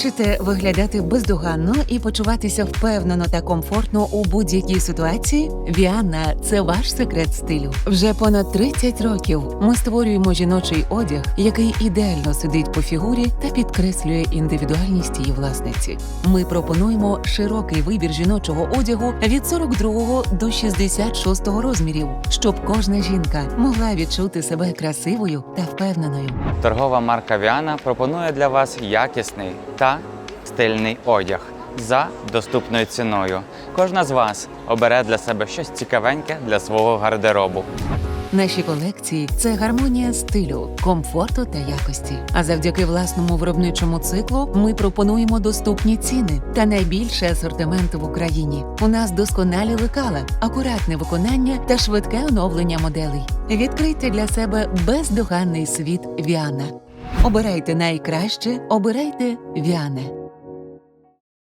Хочете виглядати бездоганно і почуватися впевнено та комфортно у будь-якій ситуації? Віанна це ваш секрет стилю. Вже понад 30 років ми створюємо жіночий одяг, який ідеально сидить по фігурі та підкреслює індивідуальність її власниці. Ми пропонуємо широкий вибір жіночого одягу від 42 до 66 розмірів, щоб кожна жінка могла відчути себе красивою та впевненою. Торгова марка Віана пропонує для вас якісний та стильний одяг за доступною ціною. Кожна з вас обере для себе щось цікавеньке для свого гардеробу. Наші колекції це гармонія стилю, комфорту та якості. А завдяки власному виробничому циклу ми пропонуємо доступні ціни та найбільший асортимент в Україні. У нас досконалі лекала, акуратне виконання та швидке оновлення моделей. Відкрийте для себе бездоганний світ Віана. Обирайте найкраще, обирайте Віане.